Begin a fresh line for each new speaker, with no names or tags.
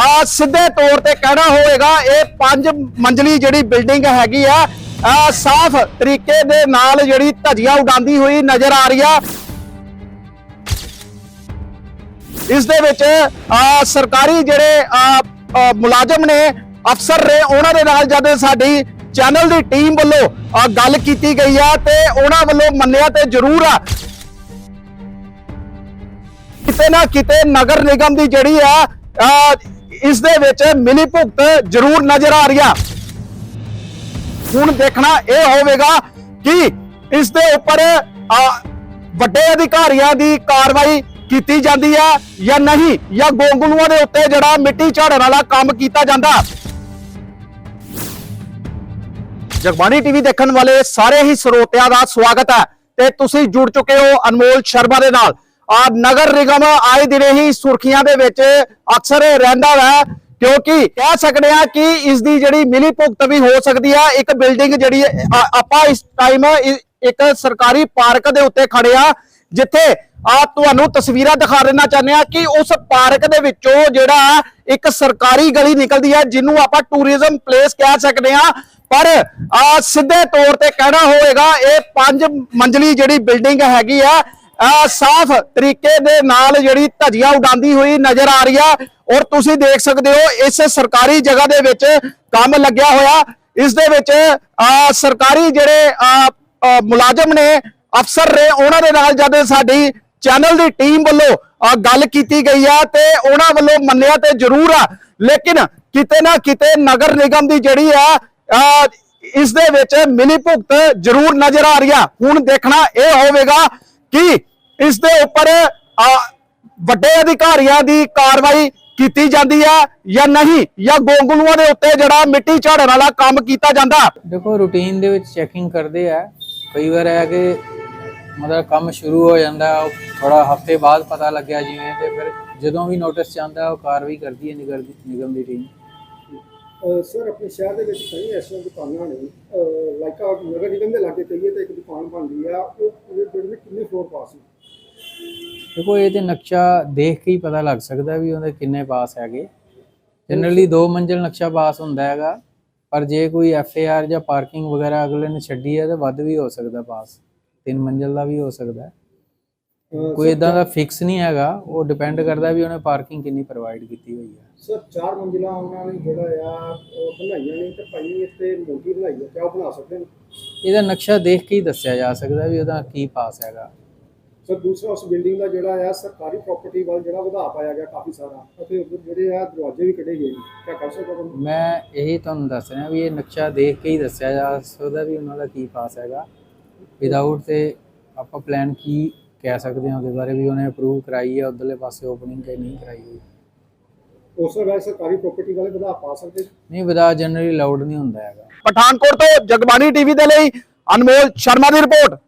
ਆ ਸਿੱਧੇ ਤੌਰ ਤੇ ਕਹਿਣਾ ਹੋਵੇਗਾ ਇਹ ਪੰਜ ਮੰਜ਼ਲੀ ਜਿਹੜੀ ਬਿਲਡਿੰਗ ਹੈਗੀ ਆ ਸਾਫ਼ ਤਰੀਕੇ ਦੇ ਨਾਲ ਜਿਹੜੀ ਧਜੀਆ ਉਡਾਉਂਦੀ ਹੋਈ ਨਜ਼ਰ ਆ ਰਹੀ ਆ। ਇਸ ਦੇ ਵਿੱਚ ਆ ਸਰਕਾਰੀ ਜਿਹੜੇ ਮੁਲਾਜ਼ਮ ਨੇ ਅਫਸਰ ਨੇ ਉਹਨਾਂ ਦੇ ਨਾਲ ਜਦ ਸਾਡੀ ਚੈਨਲ ਦੀ ਟੀਮ ਵੱਲੋਂ ਗੱਲ ਕੀਤੀ ਗਈ ਆ ਤੇ ਉਹਨਾਂ ਵੱਲੋਂ ਮੰਨਿਆ ਤੇ ਜ਼ਰੂਰ ਆ। ਕਿਤੇ ਨਾ ਕਿਤੇ ਨਗਰ ਨਿਗਮ ਦੀ ਜਿਹੜੀ ਆ, ਇਸ ਦੇ ਵਿੱਚ ਮਿਲੀ ਭੁਗਤ ਜ਼ਰੂਰ ਨਜ਼ਰ ਆ ਰਹੀ ਆ। ਹੁਣ ਦੇਖਣਾ ਇਹ ਹੋਵੇਗਾ ਕਿ ਇਸ ਦੇ ਉੱਪਰ ਵੱਡੇ ਅਧਿਕਾਰੀਆਂ ਦੀ ਕਾਰਵਾਈ ਕੀਤੀ ਜਾਂਦੀ ਹੈ ਜਾਂ ਨਹੀਂ, ਜਾਂ ਗੋਂਗਲੂਆਂ ਦੇ ਉੱਤੇ ਜਿਹੜਾ ਮਿੱਟੀ ਝਾੜਨ ਵਾਲਾ ਕੰਮ ਕੀਤਾ ਜਾਂਦਾ। ਜਗਬਾਣੀ ਟੀਵੀ ਦੇਖਣ ਵਾਲੇ ਸਾਰੇ ਹੀ ਸਰੋਤਿਆਂ ਦਾ ਸਵਾਗਤ ਹੈ ਤੇ ਤੁਸੀਂ ਜੁੜ ਚੁੱਕੇ ਹੋ ਅਨਮੋਲ ਸ਼ਰਮਾ ਦੇ ਨਾਲ। ਆ ਨਗਰ ਨਿਗਮ ਆਏ ਦਿਨੇ ਹੀ ਸੁਰਖੀਆਂ ਦੇ ਵਿੱਚ ਅਕਸਰ ਰਹਿੰਦਾ ਹੈ, ਕਿਉਂਕਿ ਕਹਿ ਸਕਦੇ ਆ ਕਿ ਇਸ ਦੀ ਜਿਹੜੀ ਮਿਲੀ ਭੁਗਤ ਵੀ ਹੋ ਸਕਦੀ ਆ, ਇੱਕ ਬਿਲਡਿੰਗ ਜਿਹੜੀ ਆਪਾਂ ਇਸ ਟਾਈਮ ਇੱਕ ਸਰਕਾਰੀ ਪਾਰਕ ਦੇ ਉੱਤੇ ਖੜੇ ਆ, ਜਿੱਥੇ ਆ ਤੁਹਾਨੂੰ ਤਸਵੀਰਾਂ ਦਿਖਾ ਦੇਣਾ ਚਾਹੁੰਦੇ ਆ ਕਿ ਉਸ ਪਾਰਕ ਦੇ ਵਿੱਚੋਂ ਜਿਹੜਾ ਇੱਕ ਸਰਕਾਰੀ ਗਲੀ ਨਿਕਲਦੀ ਆ, ਜਿਹਨੂੰ ਆਪਾਂ ਟੂਰਿਜ਼ਮ ਪਲੇਸ ਕਹਿ ਸਕਦੇ ਆ ਪਰ ਆ ਸਿੱਧੇ ਤੌਰ ਤੇ ਕਹਿਣਾ ਹੋਵੇਗਾ ਇਹ ਪੰਜ ਮੰਜ਼ਲੀ ਜਿਹੜੀ ਬਿਲਡਿੰਗ ਹੈਗੀ ਆ ਆ ਸਾਫ਼ ਤਰੀਕੇ ਦੇ ਨਾਲ ਜਿਹੜੀ ਧਜੀਆ ਉਡਾਉਂਦੀ ਹੋਈ ਨਜ਼ਰ ਆ ਰਹੀ ਆ ਔਰ ਤੁਸੀਂ ਦੇਖ ਸਕਦੇ ਹੋ ਇਸ ਸਰਕਾਰੀ ਜਗ੍ਹਾ ਦੇ ਵਿੱਚ ਕੰਮ ਲੱਗਿਆ ਹੋਇਆ। ਇਸ ਦੇ ਵਿੱਚ ਸਰਕਾਰੀ ਜਿਹੜੇ ਮੁਲਾਜ਼ਮ ਨੇ ਅਫਸਰ ਨੇ ਉਹਨਾਂ ਦੇ ਨਾਲ ਜਦ ਸਾਡੀ ਚੈਨਲ ਦੀ ਟੀਮ ਵੱਲੋਂ ਗੱਲ ਕੀਤੀ ਗਈ ਆ ਤੇ ਉਹਨਾਂ ਵੱਲੋਂ ਮੰਨਿਆ ਤੇ ਜ਼ਰੂਰ ਆ। ਲੇਕਿਨ ਕਿਤੇ ਨਾ ਕਿਤੇ ਨਗਰ ਨਿਗਮ ਦੀ ਜਿਹੜੀ ਆ ਆ, ਇਸ ਦੇ ਵਿੱਚ ਮਿਲੀ ਭੁਗਤ ਜ਼ਰੂਰ ਨਜ਼ਰ ਆ ਰਹੀ ਆ। ਹੁਣ ਦੇਖਣਾ ਇਹ ਹੋਵੇਗਾ ਕਿ ਇਸ ਦੇ ਉੱਪਰ ਆ, ਵੱਡੇ ਅਧਿਕਾਰੀਆਂ ਦੀ ਕਾਰਵਾਈ ਕੀਤੀ ਜਾਂਦੀ ਆ ਜਾਂ ਨਹੀਂ? ਜਾਂ ਗੋਂਗਲੂਆਂ ਦੇ ਉੱਤੇ ਜਿਹੜਾ ਮਿੱਟੀ ਝਾੜਨ ਵਾਲਾ ਕੰਮ ਕੀਤਾ ਜਾਂਦਾ?
ਦੇਖੋ ਰੂਟੀਨ ਦੇ ਵਿੱਚ ਚੈਕਿੰਗ ਕਰਦੇ ਆ। ਕਈ ਵਾਰ ਹੈ ਕਿ ਮਤਲਬ ਕੰਮ ਸ਼ੁਰੂ ਹੋ ਜਾਂਦਾ ਥੋੜਾ ਹਫ਼ਤੇ ਬਾਅਦ ਪਤਾ ਲੱਗਿਆ ਜਿਵੇਂ ਤੇ ਫਿਰ ਜਦੋਂ ਵੀ ਨੋਟਿਸ ਜਾਂਦਾ ਉਹ ਕਾਰਵਾਈ ਕਰਦੀ ਹੈ ਨਿਗਰ ਦੀ ਨਿਗਮ ਦੀ ਟੀਮ
ਸਰ ਆਪਣੇ ਸ਼ਹਿਰ ਦੇ ਵਿੱਚ ਕਈ ਐਸੀਆਂ ਦੁਕਾਨਾਂ ਨੇ। ਲਾਈਕ ਆ ਨਗਰ ਨਿਗਮ ਦੇ ਲਾਗੇ ਕਹੀਏ ਤਾਂ ਇੱਕ ਦੁਕਾਨ ਬਣਦੀ ਆ ਉਹ ਦੇ ਕਿੰਨੇ ਫਲੋਰ ਪਾਸ ਨੇ?
ਦੇਖੋ ਇਹ ਤੇ ਨਕਸ਼ਾ ਦੇਖ ਕੇ ਹੀ ਪਤਾ ਲੱਗ ਸਕਦਾ ਵੀ ਉਹਦੇ ਕਿੰਨੇ ਪਾਸ ਹੈਗੇ। ਜਨਰਲੀ ਦੋ ਮੰਜ਼ਿਲ ਨਕਸ਼ਾ ਪਾਸ ਹੁੰਦਾ ਹੈਗਾ ਪਰ ਜੇ ਕੋਈ ਐਫ ਏ ਆਰ ਜਾਂ ਪਾਰਕਿੰਗ ਵਗੈਰਾ ਅਗਲੇ ਨੇ ਛੱਡੀ ਹੈ ਤਾਂ ਵੱਧ ਵੀ ਹੋ ਸਕਦਾ ਪਾਸ। ਤਿੰਨ ਮੰਜ਼ਿਲ ਦਾ ਵੀ ਹੋ ਸਕਦਾ। ਕੋਈ ਇਦਾਂ ਦਾ ਫਿਕਸ ਨਹੀਂ ਹੈਗਾ ਉਹ ਡਿਪੈਂਡ ਕਰਦਾ ਵੀ ਉਹਨੇ ਪਾਰਕਿੰਗ ਕਿੰਨੀ ਪ੍ਰੋਵਾਈਡ ਕੀਤੀ ਹੋਈ ਹੈ।
ਸਰ ਚਾਰ ਮੰਜ਼ਿਲਾ ਉਹਨਾਂ ਨੇ ਜਿਹੜਾ ਆ ਉਹ ਬਣਾਈਆਂ ਨੇ ਤੇ ਭਾਈ ਇੱਥੇ ਮੋਟੀ ਬਣਾਈ ਹੈ ਕਿਆ ਬਣਾ ਸਕਦੇ ਨੇ?
ਇਹਦਾ ਨਕਸ਼ਾ ਦੇਖ ਕੇ ਹੀ ਦੱਸਿਆ ਜਾ ਸਕਦਾ ਵੀ ਉਹਦਾ ਕੀ ਪਾਸ ਹੈਗਾ।
ਸਰ ਦੂਸਰਾ ਉਸ ਬਿਲਡਿੰਗ ਦਾ ਜਿਹੜਾ ਆ ਸਰਕਾਰੀ ਪ੍ਰਾਪਰਟੀ ਵੱਲ ਜਿਹੜਾ ਵਧਾ ਪਾਇਆ ਗਿਆ ਕਾਫੀ ਸਾਰਾ। ਅਤੇ ਉੱਧਰ ਜਿਹੜੇ ਆ ਦਰਵਾਜ਼ੇ ਵੀ ਕੱਢੇ ਗਏ ਨੇ। ਕਿਆ ਕਰ ਸਕਦਾ ਬੰਦਾ
ਮੈਂ ਇਹੀ ਤੁਹਾਨੂੰ ਦੱਸ ਰਿਹਾ ਵੀ ਇਹ ਨਕਸ਼ਾ ਦੇਖ ਕੇ ਹੀ ਦੱਸਿਆ ਜਾ ਸਕਦਾ ਵੀ ਉਹਨਾਂ ਦਾ ਕੀ ਪਾਸ ਹੈਗਾ। ਵਿਦਆਊਟ ਤੇ ਆਪਾਂ ਪਲਾਨ ਕੀ ਕਹਿ ਸਕਦੇ ਹਾਂ ਉਹਦੇ ਬਾਰੇ ਵੀ ਉਹਨੇ ਅਪਰੂਵ ਕਰਾਈ ਹੈ ਉਧਰਲੇ ਪਾਸੇ ਓਪਨਿੰਗ ਕਿ ਨਹੀਂ ਕਰਾਈ ਹੋਈ।
ਉਸ ਤੋਂ ਬਾਅਦ ਸਰਕਾਰੀ ਪ੍ਰਾਪਰਟੀ ਵਾਲੇ ਵਧਾ ਪਾ ਸਕਦੇ।
ਨਹੀਂ ਵਿਦਾ ਜਨਰਲੀ ਲਾਊਡ ਨਹੀਂ ਹੁੰਦਾ ਹੈਗਾ।
ਪਠਾਨਕੋਟ ਤੋਂ ਜਗਬਾਣੀ ਟੀਵੀ ਦੇ ਲਈ ਅਨਮੋਲ ਸ਼ਰਮਾ ਦੀ ਰਿਪੋਰਟ।